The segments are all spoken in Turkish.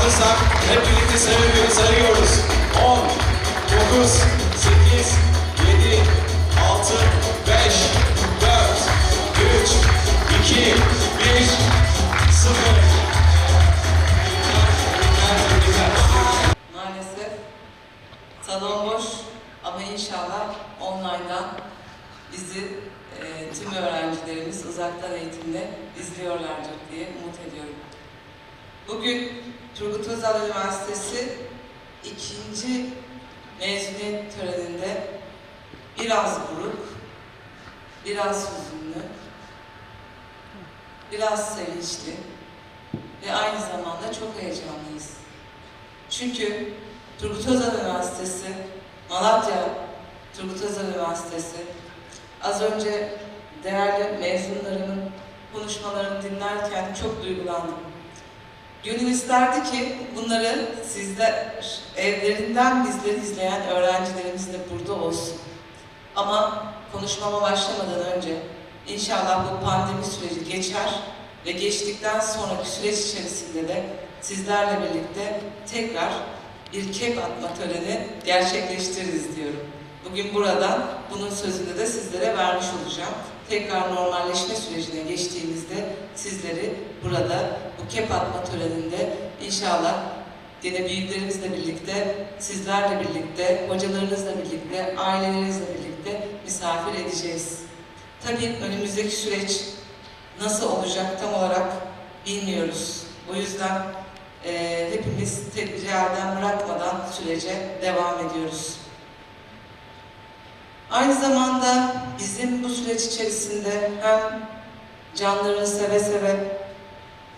hazırsak hep birlikte sayıyoruz. sayıyoruz. 10, 9, 8, 7, 6, 5, 4, 3, 2, 1, 0. Maalesef salon boş ama inşallah online'dan bizi e, tüm öğrencilerimiz uzaktan eğitimde izliyorlardır diye umut ediyorum. Bugün Turgut Özal Üniversitesi ikinci mezuniyet töreninde biraz buruk, biraz hüzünlü, biraz sevinçli ve aynı zamanda çok heyecanlıyız. Çünkü Turgut Özal Üniversitesi, Malatya Turgut Özal Üniversitesi, az önce değerli mezunlarımın konuşmalarını dinlerken çok duygulandım. Gönül isterdi ki bunları sizler evlerinden bizleri izleyen öğrencilerimiz de burada olsun. Ama konuşmama başlamadan önce inşallah bu pandemi süreci geçer ve geçtikten sonraki süreç içerisinde de sizlerle birlikte tekrar bir kep atma töreni gerçekleştiririz diyorum. Bugün buradan bunun sözünü de sizlere vermiş olacağım. Tekrar normalleşme sürecine geçtiğimizde sizleri burada bu kep atma töreninde inşallah yine büyüklerimizle birlikte, sizlerle birlikte, hocalarınızla birlikte, ailelerinizle birlikte misafir edeceğiz. Tabii önümüzdeki süreç nasıl olacak tam olarak bilmiyoruz. O yüzden e, hepimiz tedbiri bırakmadan sürece devam ediyoruz. Aynı zamanda bizim bu süreç içerisinde hem canlarını seve seve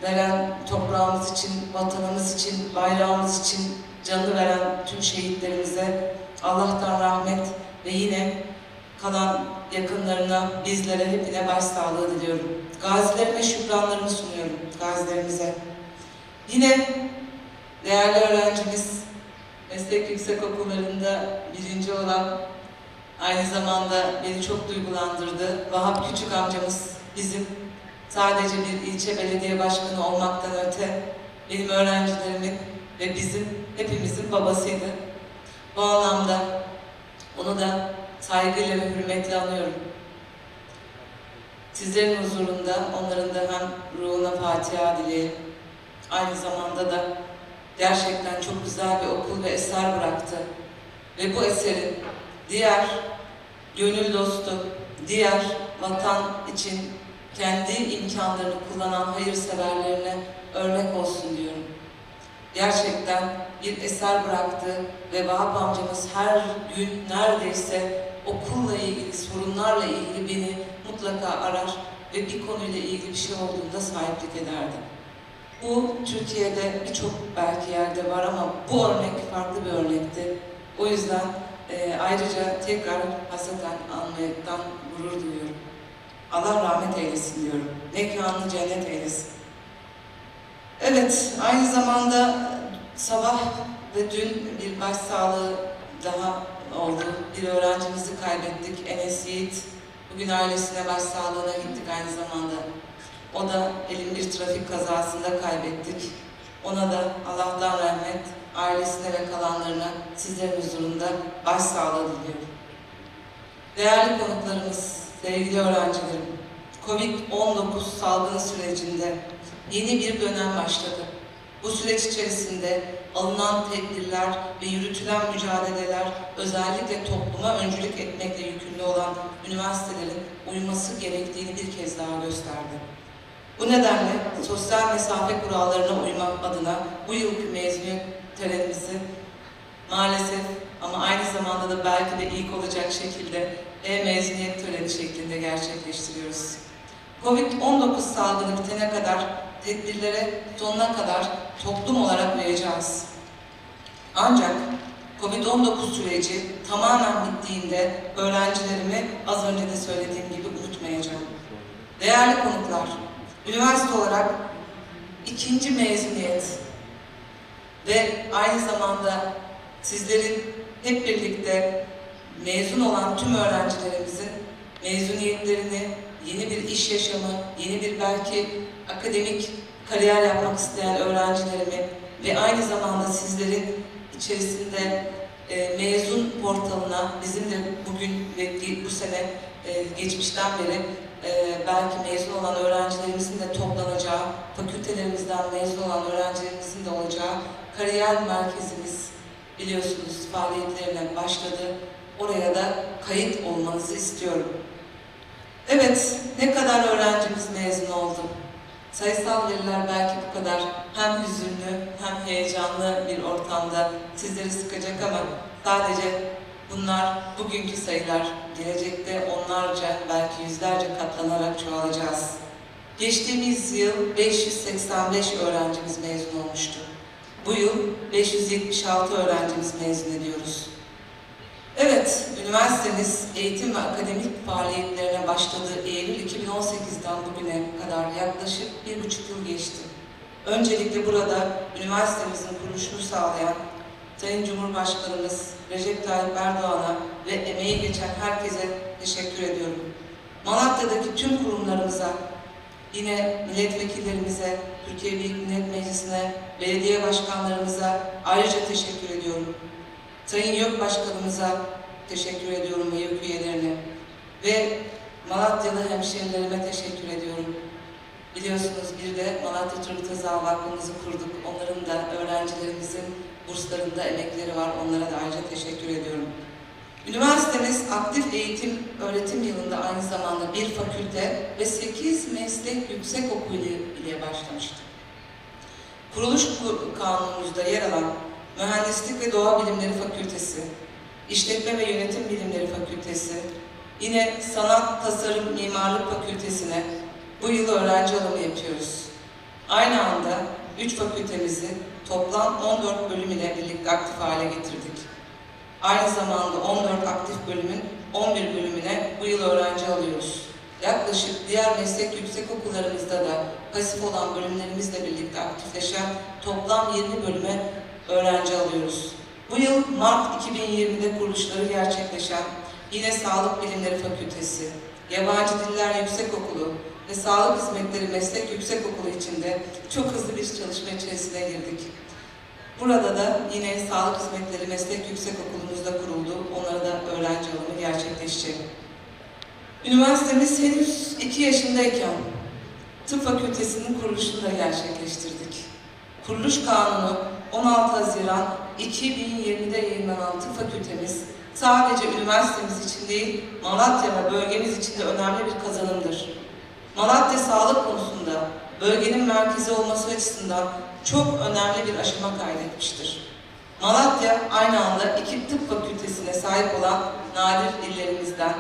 veren toprağımız için, vatanımız için, bayrağımız için canını veren tüm şehitlerimize Allah'tan rahmet ve yine kalan yakınlarına, bizlere, hepine başsağlığı diliyorum. Gazilerime şükranlarımı sunuyorum, gazilerimize. Yine değerli öğrencimiz, meslek yüksekokullarında birinci olan, aynı zamanda beni çok duygulandırdı. Vahap Küçük amcamız bizim sadece bir ilçe belediye başkanı olmaktan öte benim öğrencilerimin ve bizim hepimizin babasıydı. Bu anlamda onu da saygıyla ve hürmetle anıyorum. Sizlerin huzurunda onların da hem ruhuna Fatiha dileyelim. Aynı zamanda da gerçekten çok güzel bir okul ve eser bıraktı. Ve bu eserin diğer gönül dostu, diğer vatan için kendi imkanlarını kullanan hayırseverlerine örnek olsun diyorum. Gerçekten bir eser bıraktı ve Vahap amcamız her gün neredeyse okulla ilgili, sorunlarla ilgili beni mutlaka arar ve bir konuyla ilgili bir şey olduğunda sahiplik ederdi. Bu Türkiye'de birçok belki yerde var ama bu örnek farklı bir örnekti. O yüzden e, ayrıca tekrar hasreten anmaktan gurur duyuyorum. Allah rahmet eylesin diyorum. Mekanını cennet eylesin. Evet, aynı zamanda sabah ve dün bir başsağlığı daha oldu. Bir öğrencimizi kaybettik, Enes Yiğit. Bugün ailesine başsağlığına gittik aynı zamanda. O da elin bir trafik kazasında kaybettik. Ona da Allah'tan rahmet, ailesine ve kalanlarına sizlerin huzurunda başsağlığı diliyorum. Değerli konuklarımız, sevgili öğrencilerim, Covid-19 salgını sürecinde yeni bir dönem başladı. Bu süreç içerisinde alınan tedbirler ve yürütülen mücadeleler özellikle topluma öncülük etmekle yükümlü olan üniversitelerin uyması gerektiğini bir kez daha gösterdi. Bu nedenle sosyal mesafe kurallarına uymak adına bu yılki mezuniyet törenimizi maalesef ama aynı zamanda da belki de ilk olacak şekilde e-mezuniyet töreni şeklinde gerçekleştiriyoruz. Covid-19 salgını bitene kadar tedbirlere sonuna kadar toplum olarak uyacağız. Ancak Covid-19 süreci tamamen bittiğinde öğrencilerimi az önce de söylediğim gibi unutmayacağım. Değerli konuklar, üniversite olarak ikinci mezuniyet ve aynı zamanda sizlerin hep birlikte mezun olan tüm öğrencilerimizin mezuniyetlerini, yeni bir iş yaşamı, yeni bir belki akademik kariyer yapmak isteyen öğrencilerimi ve aynı zamanda sizlerin içerisinde e, mezun portalına bizim de bugün ve bu sene e, geçmişten beri e, belki mezun olan öğrencilerimizin de toplanacağı, fakültelerimizden mezun olan öğrencilerimizin de olacağı kariyer merkezimiz biliyorsunuz faaliyetlerine başladı. Oraya da kayıt olmanızı istiyorum. Evet, ne kadar öğrencimiz mezun oldu. Sayısal veriler belki bu kadar hem hüzünlü hem heyecanlı bir ortamda sizleri sıkacak ama sadece bunlar bugünkü sayılar. Gelecekte onlarca belki yüzlerce katlanarak çoğalacağız. Geçtiğimiz yıl 585 öğrencimiz mezun olmuştu. Bu yıl 576 öğrencimiz mezun ediyoruz. Evet, üniversitemiz eğitim ve akademik faaliyetlerine başladığı Eylül 2018'den bugüne kadar yaklaşık bir buçuk yıl geçti. Öncelikle burada üniversitemizin kuruluşunu sağlayan Sayın Cumhurbaşkanımız Recep Tayyip Erdoğan'a ve emeği geçen herkese teşekkür ediyorum. Malatya'daki tüm kurumlarımıza, yine milletvekillerimize, Türkiye Büyük Millet Meclisi'ne, belediye başkanlarımıza ayrıca teşekkür ediyorum. Sayın YÖK Başkanımıza teşekkür ediyorum ve YÖK üyelerine ve Malatyalı hemşehrilerime teşekkür ediyorum. Biliyorsunuz bir de Malatya Turgut Özal Vakfımızı kurduk. Onların da öğrencilerimizin burslarında emekleri var. Onlara da ayrıca teşekkür ediyorum. Üniversitemiz aktif eğitim öğretim yılında aynı zamanda bir fakülte ve 8 meslek yüksek okulu ile başlamıştı. Kuruluş kanunumuzda yer alan Mühendislik ve Doğa Bilimleri Fakültesi, İşletme ve Yönetim Bilimleri Fakültesi, yine Sanat, Tasarım, Mimarlık Fakültesine bu yıl öğrenci alımı yapıyoruz. Aynı anda üç fakültemizi toplam 14 bölüm ile birlikte aktif hale getirdik. Aynı zamanda 14 aktif bölümün 11 bölümüne bu yıl öğrenci alıyoruz. Yaklaşık diğer meslek yüksek okullarımızda da pasif olan bölümlerimizle birlikte aktifleşen toplam 20 bölüme öğrenci alıyoruz. Bu yıl Mart 2020'de kuruluşları gerçekleşen yine Sağlık Bilimleri Fakültesi, Yabancı Diller Yüksek Okulu ve Sağlık Hizmetleri Meslek Yüksek Okulu içinde çok hızlı bir çalışma içerisine girdik. Burada da yine Sağlık Hizmetleri Meslek Yüksek Okulumuz da kuruldu. Onlara da öğrenci alımı gerçekleşecek. Üniversitemiz henüz 2 yaşındayken tıp fakültesinin kuruluşunu da gerçekleştirdik. Kuruluş kanunu 16 Haziran 2020'de yayınlanan tıp fakültemiz sadece üniversitemiz için değil, Malatya ve bölgemiz için de önemli bir kazanımdır. Malatya sağlık konusunda bölgenin merkezi olması açısından çok önemli bir aşama kaydetmiştir. Malatya aynı anda iki tıp fakültesine sahip olan nadir illerimizden.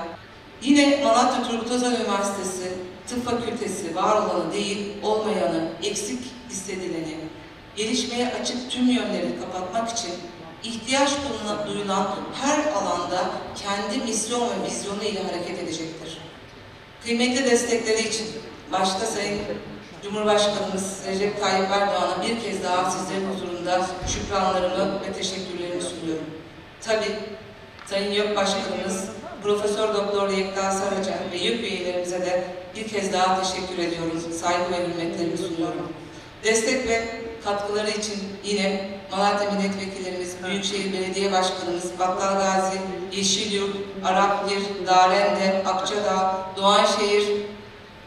Yine Malatya Turgut Özal Üniversitesi tıp fakültesi var olanı değil, olmayanı, eksik hissedileni, gelişmeye açık tüm yönleri kapatmak için ihtiyaç duyulan her alanda kendi misyon ve vizyonu ile hareket edecektir. Kıymetli destekleri için başta Sayın Cumhurbaşkanımız Recep Tayyip Erdoğan'a bir kez daha sizlerin huzurunda şükranlarımı ve teşekkürlerimi sunuyorum. Tabii Sayın YÖK Başkanımız Profesör Doktor Yekta Saraca ve YÖK üyelerimize de bir kez daha teşekkür ediyorum. Saygı ve hürmetlerimi sunuyorum. Destek ve katkıları için yine Malatya Milletvekillerimiz, Büyükşehir Belediye Başkanımız, Battal Gazi, Yeşilyurt, Arapgir, Darende, Akçadağ, Doğanşehir,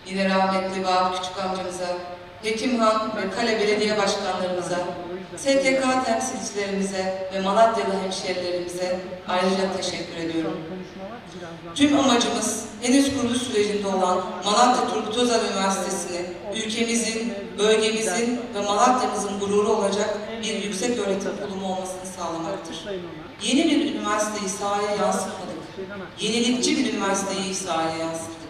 yine rahmetli Vahap Küçük amcamıza, Hekimhan ve Kale Belediye Başkanlarımıza, STK temsilcilerimize ve Malatyalı hemşehrilerimize ayrıca teşekkür ediyorum. Tüm amacımız henüz kuruluş sürecinde olan Malatya Turgut Özal Üniversitesi'ni ülkemizin, bölgemizin ve Malatya'mızın gururu olacak bir yüksek öğretim kurumu olmasını sağlamaktır. Yeni bir üniversiteyi sahaya yansıtmadık. Yenilikçi bir üniversiteyi sahaya yansıttık.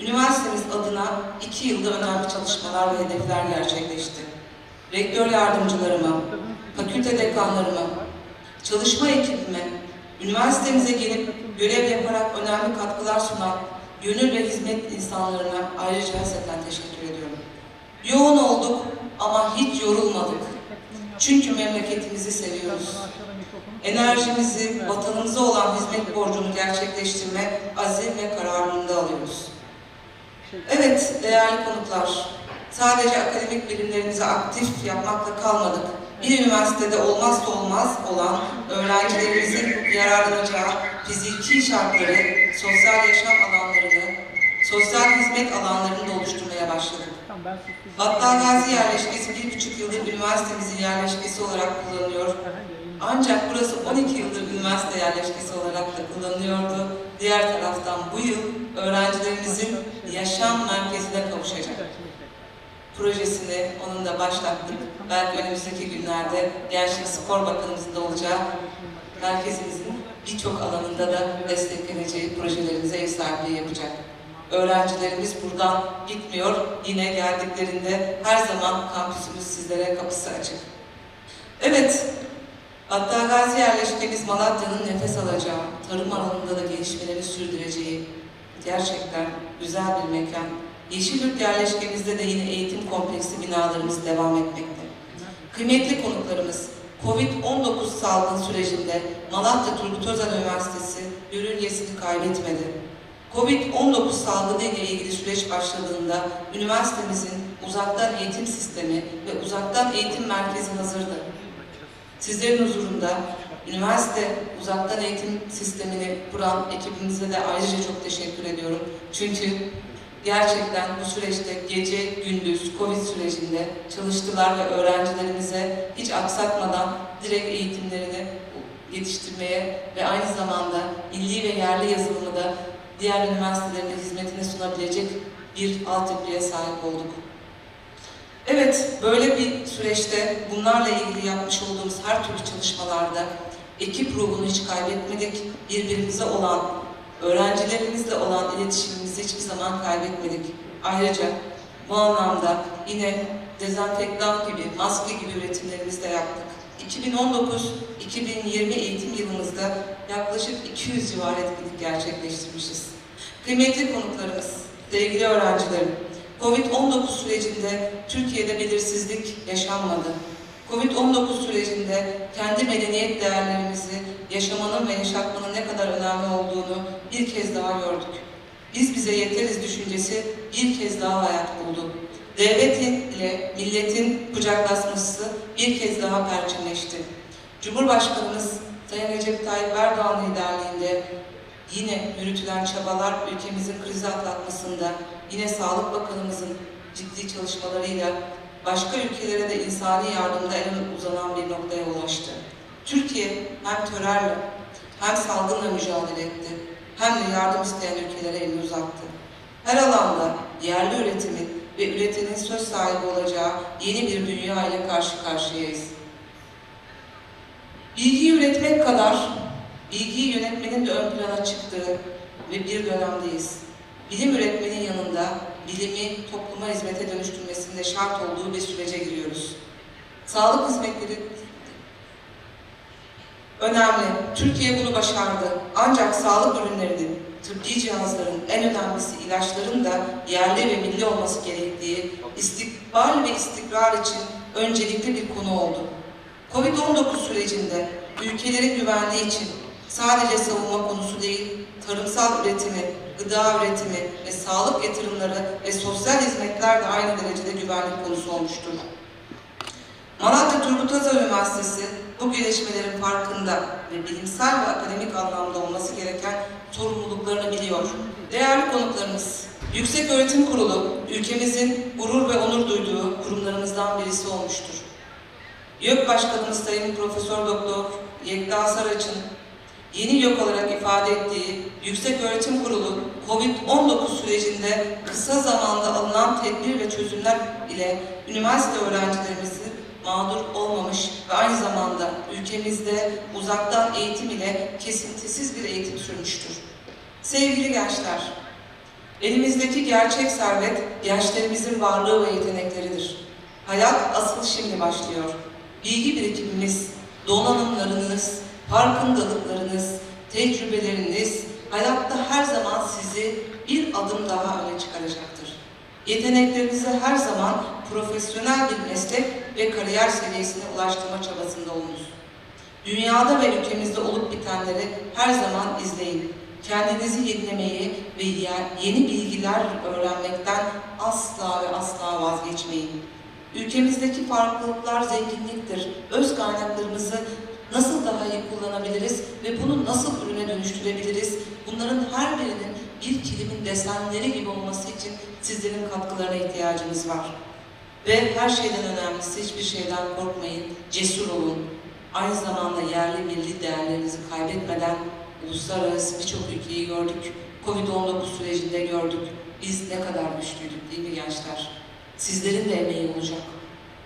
Üniversitemiz adına iki yılda önemli çalışmalar ve hedefler gerçekleşti. Rektör yardımcılarıma, fakülte dekanlarıma, çalışma ekibime, üniversitemize gelip görev yaparak önemli katkılar sunan gönül ve hizmet insanlarına ayrıca hasreten teşekkür ediyorum. Yoğun olduk ama hiç yorulmadık. Çünkü memleketimizi seviyoruz. Enerjimizi, vatanımıza olan hizmet borcunu gerçekleştirme azim ve kararlılığında alıyoruz. Evet değerli konuklar, sadece akademik bilimlerimizi aktif yapmakla kalmadık. bir üniversitede olmazsa olmaz olan öğrencilerimizin yararlanacağı fiziki şartları, sosyal yaşam alanlarını, sosyal hizmet alanlarını da oluşturmaya başladık. Battal Gazi yerleşkesi bir buçuk yıldır üniversitemizin yerleşkesi olarak kullanılıyor. Ancak burası 12 yıldır üniversite yerleşkesi olarak da kullanılıyordu. Diğer taraftan bu yıl öğrencilerimizin yaşam merkezine kavuşacak projesini onunla başlattık. Belki önümüzdeki günlerde Gençlik Spor Bakanımızın da olacağı merkezimizin birçok alanında da destekleneceği projelerimize ev sahipliği yapacak. Öğrencilerimiz buradan gitmiyor. Yine geldiklerinde her zaman kampüsümüz sizlere kapısı açık. Evet, Hatta Gazi yerleşkemiz Malatya'nın nefes alacağı, tarım alanında da gelişmeleri sürdüreceği gerçekten güzel bir mekan. Yeşilyurt yerleşkemizde de yine eğitim kompleksi binalarımız devam etmekte. Kıymetli konuklarımız, Covid-19 salgın sürecinde Malatya Turgut Özal Üniversitesi yörüngesini kaybetmedi. Covid-19 salgını ile ilgili süreç başladığında üniversitemizin uzaktan eğitim sistemi ve uzaktan eğitim merkezi hazırdı. Sizlerin huzurunda üniversite uzaktan eğitim sistemini kuran ekibimize de ayrıca çok teşekkür ediyorum. Çünkü gerçekten bu süreçte gece gündüz Covid sürecinde çalıştılar ve öğrencilerimize hiç aksatmadan direkt eğitimlerini yetiştirmeye ve aynı zamanda milli ve yerli yazılımı da diğer üniversitelerin hizmetine sunabilecek bir altyapıya sahip olduk. Evet, böyle bir süreçte bunlarla ilgili yapmış olduğumuz her türlü çalışmalarda ekip ruhunu hiç kaybetmedik. Birbirimize olan, öğrencilerimizle olan iletişimimizi hiçbir zaman kaybetmedik. Ayrıca bu anlamda yine dezenfektan gibi, maske gibi üretimlerimizi de yaptık. 2019-2020 eğitim yılımızda yaklaşık 200 civarı etkinlik gerçekleştirmişiz. Kıymetli konuklarımız, sevgili öğrencilerim, Covid-19 sürecinde Türkiye'de belirsizlik yaşanmadı. Covid-19 sürecinde kendi medeniyet değerlerimizi yaşamanın ve yaşatmanın ne kadar önemli olduğunu bir kez daha gördük. Biz bize yeteriz düşüncesi bir kez daha hayat buldu. Devletin ile milletin kucaklaşması bir kez daha perçinleşti. Cumhurbaşkanımız Sayın Recep Tayyip Erdoğan liderliğinde yine yürütülen çabalar ülkemizin krizi atlatmasında, yine Sağlık Bakanımızın ciddi çalışmalarıyla başka ülkelere de insani yardımda en uzanan bir noktaya ulaştı. Türkiye hem terörle hem salgınla mücadele etti, hem de yardım isteyen ülkelere elini uzattı. Her alanda yerli üretimin ve üretenin söz sahibi olacağı yeni bir dünya ile karşı karşıyayız. Bilgi üretmek kadar bilgiyi yönetmenin de ön plana çıktığı ve bir dönemdeyiz. Bilim üretmenin yanında bilimi topluma hizmete dönüştürmesinde şart olduğu bir sürece giriyoruz. Sağlık hizmetleri önemli. Türkiye bunu başardı. Ancak sağlık ürünlerinin, tıbbi cihazların, en önemlisi ilaçların da yerli ve milli olması gerektiği istikbal ve istikrar için öncelikli bir konu oldu. Covid-19 sürecinde ülkelerin güvenliği için sadece savunma konusu değil, tarımsal üretimi, gıda üretimi ve sağlık yatırımları ve sosyal hizmetler de aynı derecede güvenlik konusu olmuştur. Malatya Turgut Özal Üniversitesi bu gelişmelerin farkında ve bilimsel ve akademik anlamda olması gereken sorumluluklarını biliyor. Değerli konuklarımız, Yüksek Öğretim Kurulu ülkemizin gurur ve onur duyduğu kurumlarımızdan birisi olmuştur. YÖK Başkanımız Sayın Profesör Doktor Yekta Saraç'ın yeni YÖK olarak ifade ettiği Yüksek Öğretim Kurulu COVID-19 sürecinde kısa zamanda alınan tedbir ve çözümler ile üniversite öğrencilerimizi mağdur olmamış ve aynı zamanda ülkemizde uzaktan eğitim ile kesintisiz bir eğitim sürmüştür. Sevgili gençler, elimizdeki gerçek servet gençlerimizin varlığı ve yetenekleridir. Hayat asıl şimdi başlıyor. Bilgi birikimimiz, donanımlarınız, farkındalıklarınız, tecrübeleriniz hayatta her zaman sizi bir adım daha öne çıkaracaktır. Yeteneklerinizi her zaman profesyonel bir meslek ve kariyer seviyesine ulaştırma çabasında olunuz. Dünyada ve ülkemizde olup bitenleri her zaman izleyin. Kendinizi yenilemeyi ve yeni bilgiler öğrenmekten asla ve asla vazgeçmeyin. Ülkemizdeki farklılıklar zenginliktir. Öz kaynaklarımızı nasıl daha iyi kullanabiliriz ve bunu nasıl ürüne dönüştürebiliriz? Bunların her birinin bir kilimin desenleri gibi olması için sizlerin katkılarına ihtiyacımız var. Ve her şeyden önemlisi hiçbir şeyden korkmayın, cesur olun. Aynı zamanda yerli milli değerlerinizi kaybetmeden uluslararası birçok ülkeyi gördük. Covid-19 sürecinde gördük. Biz ne kadar güçlüydük değil mi gençler? Sizlerin de emeği olacak.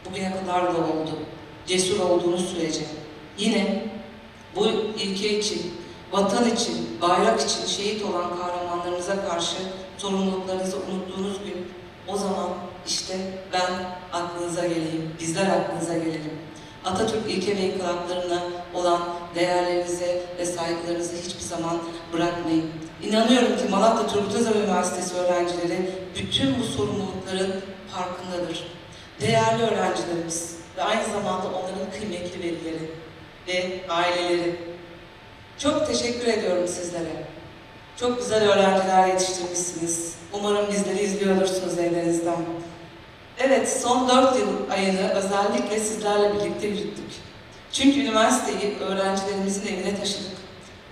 Bugüne kadar da oldu. Cesur olduğunuz sürece. Yine bu ülke için, vatan için, bayrak için şehit olan kahramanlarımıza karşı sorumluluklarınızı unuttuğunuz gün o zaman işte ben aklınıza geleyim, bizler aklınıza gelelim. Atatürk ilke ve inkılaplarına olan değerlerinize ve saygılarınızı hiçbir zaman bırakmayın. İnanıyorum ki Malatya Turgut Özal Üniversitesi öğrencileri bütün bu sorumlulukların farkındadır. Değerli öğrencilerimiz ve aynı zamanda onların kıymetli velileri ve aileleri. Çok teşekkür ediyorum sizlere. Çok güzel öğrenciler yetiştirmişsiniz. Umarım bizleri izliyor olursunuz evlerinizden. Evet, son dört yıl ayını özellikle sizlerle birlikte yürüttük. Çünkü üniversiteyi öğrencilerimizin evine taşıdık.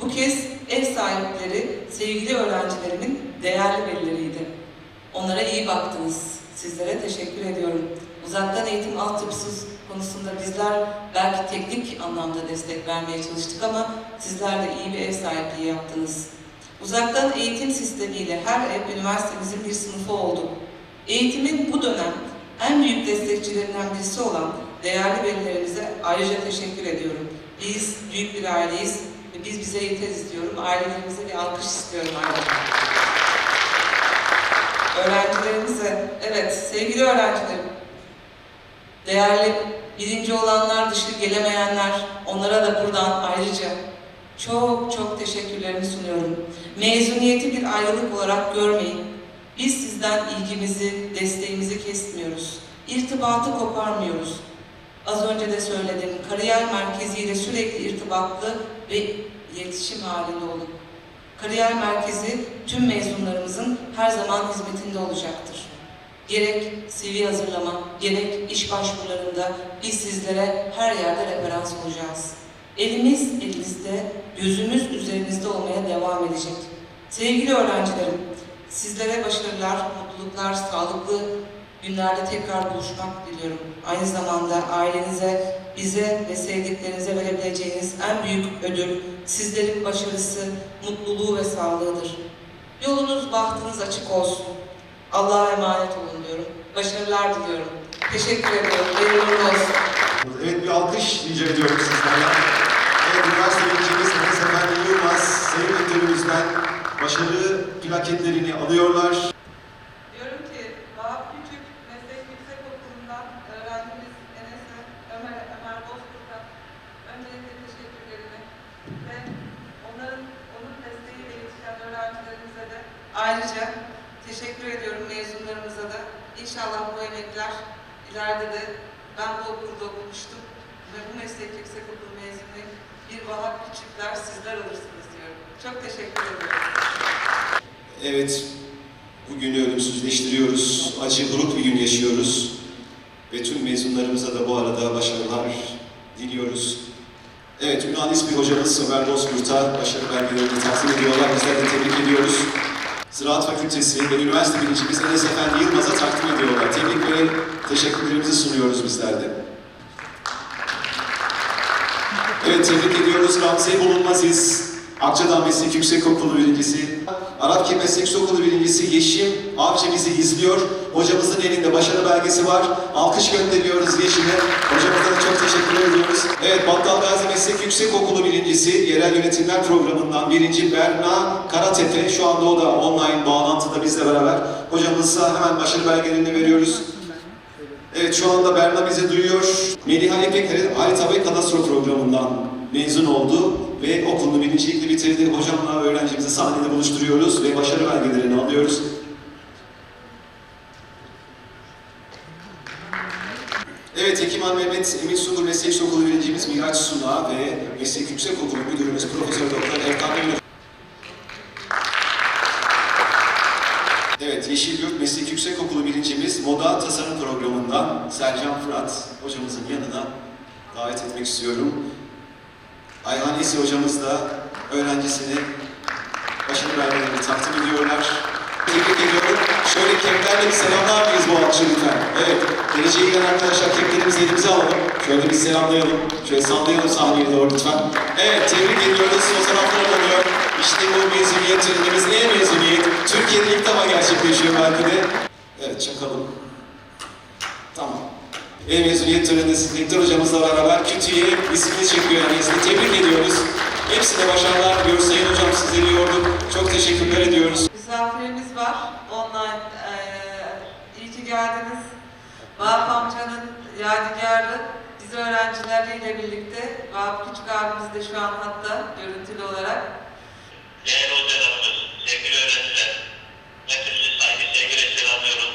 Bu kez ev sahipleri sevgili öğrencilerimin değerli velileriydi. Onlara iyi baktınız. Sizlere teşekkür ediyorum. Uzaktan eğitim altyapısı konusunda bizler belki teknik anlamda destek vermeye çalıştık ama sizler de iyi bir ev sahipliği yaptınız. Uzaktan eğitim sistemiyle her ev üniversitemizin bir sınıfı oldu. Eğitimin bu dönem en büyük destekçilerinden birisi olan değerli velilerimize ayrıca teşekkür ediyorum. Biz büyük bir aileyiz ve biz bize yeteriz diyorum. Ailelerimize bir alkış istiyorum ayrıca. Öğrencilerimize, evet sevgili öğrencilerim, değerli birinci olanlar dışı gelemeyenler, onlara da buradan ayrıca çok çok teşekkürlerimi sunuyorum. Mezuniyeti bir ayrılık olarak görmeyin. Biz sizden ilgimizi, desteğimizi kesmiyoruz. İrtibatı koparmıyoruz. Az önce de söyledim, kariyer merkeziyle sürekli irtibatlı ve iletişim halinde olun. Kariyer merkezi tüm mezunlarımızın her zaman hizmetinde olacaktır. Gerek CV hazırlama, gerek iş başvurularında biz sizlere her yerde referans olacağız. Elimiz elinizde, gözümüz üzerinizde olmaya devam edecek. Sevgili öğrencilerim, sizlere başarılar, mutluluklar, sağlıklı günlerde tekrar buluşmak diliyorum. Aynı zamanda ailenize, bize ve sevdiklerinize verebileceğiniz en büyük ödül sizlerin başarısı, mutluluğu ve sağlığıdır. Yolunuz, bahtınız açık olsun. Allah'a emanet olun diyorum. Başarılar diliyorum. Teşekkür ediyorum. Hayırlı olsun. Evet bir alkış rica ediyorum sizlerden. Evet üniversite öğrencimiz Enes Efendi Yılmaz Sayın Rektörümüzden başarı plaketlerini alıyorlar. Diyorum ki Vahap Küçük Meslek Yüksek Okulu'ndan öğrencimiz Enes'e, Ömer, Ömer Bozkurt'a öncelikle teşekkürlerimi ve onların, onun desteğiyle yetişen öğrencilerimize de ayrıca teşekkür ediyorum mezunlarımıza da. İnşallah bu emekler ileride de ben bu okulda okumuştum ve bu meslek yüksek okulu mezunu bir Vahap Küçükler sizler olursunuz diyorum. Çok teşekkür ediyorum. Evet bugünü ölümsüzleştiriyoruz. Acı buruk bir gün yaşıyoruz. Ve tüm mezunlarımıza da bu arada başarılar diliyoruz. Evet, Yunanist bir hocamız Ömer Bozkurt'a başarı belgelerini takdim ediyorlar. Bizler de tebrik ediyoruz. Ziraat Fakültesi ve üniversite birincimiz Enes Efendi Yılmaz'a takdim ediyorlar. Tebrik ve teşekkürlerimizi sunuyoruz bizler de. Evet, tebrik ediyoruz. Gamze Bulunmaziz, Akçadağ Meslek Yüksekokulu birincisi, Arapki Meslek Yüksekokulu birincisi Yeşim Avcı bizi izliyor. Hocamızın elinde başarı belgesi var. Alkış gönderiyoruz Yeşim'e. Hocamıza da çok teşekkür ediyoruz. Evet, Battal Gazi Meslek Yüksekokulu birincisi, Yerel Yönetimler Programı'ndan birinci Berna Karatepe. Şu anda o da online bağlantıda bizle beraber. Hocamıza hemen başarı belgelerini veriyoruz. Evet şu anda Berna bizi duyuyor. Meliha İpek harita ve kadastro programından mezun oldu ve okulunu birincilikle bitirdi. Hocamla öğrencimizi sahnede buluşturuyoruz ve başarı belgelerini alıyoruz. Evet, Hekiman Mehmet Emin Sungur Meslek Okulu birincimiz Miraç Suna ve Meslek Yüksek Okulu Müdürümüz Profesör Doktor Erkan Demirel. Evet, Yeşilyurt Meslek Yüksek Okulu birincimiz Moda Tasarım Programı'ndan Sercan Fırat hocamızın yanına davet etmek istiyorum. Ayhan Ayhanesi hocamız da öğrencisini başını vermelerini takdim ediyorlar. Tebrik ediyorum. Şöyle keplerle bir selamlar mıyız bu alkışı lütfen? Evet. Geleceğe giden arkadaşlar keplerimizi elimize alalım. Şöyle bir selamlayalım. Şöyle sallayalım sahneye doğru lütfen. Evet tebrik ediyoruz. O Fotoğraflar alınıyor. İşte bu mezuniyet törenimiz. Ne mezuniyet? Türkiye'de ilk defa gerçekleşiyor belki de. Evet çakalım. Tamam ve mezuniyet töreninde Sekreter hocamızla beraber Kütü'ye ismini çekiyor yani herkesini tebrik ediyoruz. Hepsine başarılar diliyoruz. Sayın hocam sizleri yorduk. Çok teşekkürler ediyoruz. Misafirimiz var. Online e, iyi ki geldiniz. Vahap amcanın yadigarı biz öğrencileriyle birlikte Vahap Küçük abimiz de şu an hatta görüntülü olarak. Değerli hocalarımız, sevgili öğrenciler, hepinizi saygı sevgiyle selamlıyorum.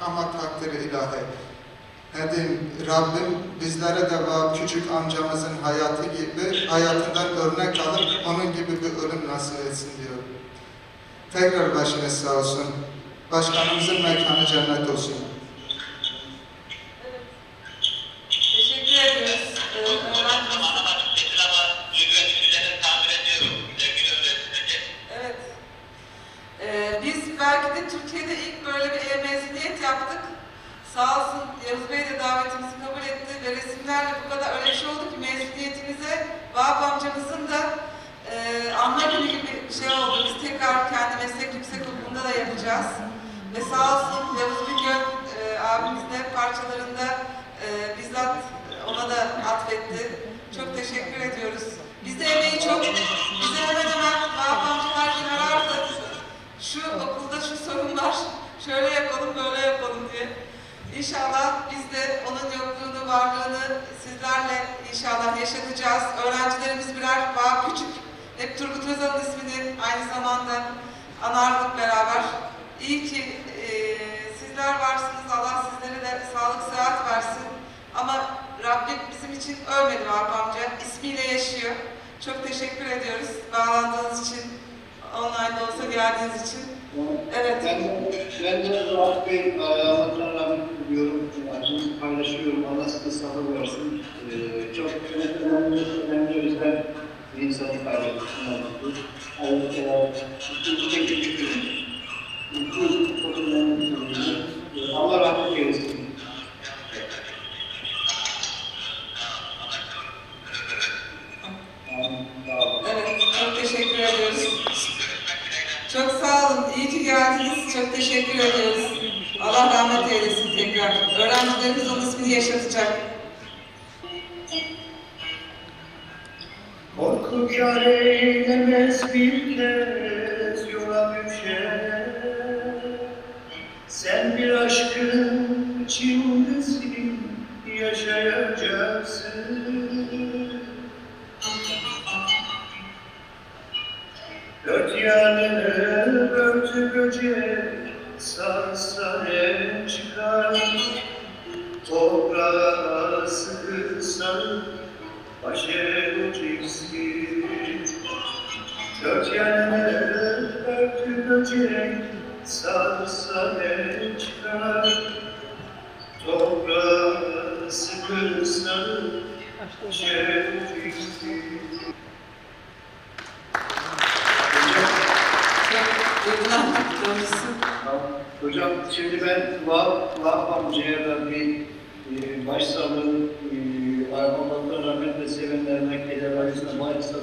Ama takdiri ilahi. Nedim, Rabbim bizlere de bu küçük amcamızın hayatı gibi, hayatından örnek alıp onun gibi bir ölüm nasip etsin diyor. Tekrar başınız sağ olsun. Başkanımızın mekanı cennet olsun. about uh, çok teşekkür ediyoruz. Çok sağ olun, ki geldiniz. Çok teşekkür ediyoruz. Allah rahmet eylesin tekrar. Öğrencilerimiz onun ismini yaşatacak. Korku kâr eylemez bir kez yola düşer. Sen bir aşkın içindesin yaşayacaksın. Dört yanını örtü böcek sarsa ne çıkar. Toprağa sıkı sarıp baş edeceksin Dört yanını örtü böcek sarsa ne çıkar Toprağa sıkı sarıp baş edeceksin Çok duygulandık doğrusu. Hocam şimdi ben Vahap, amcaya da bir e, başsağlığı Var olmaktan rahmet ve sevinlerine, kederlerine, maalesef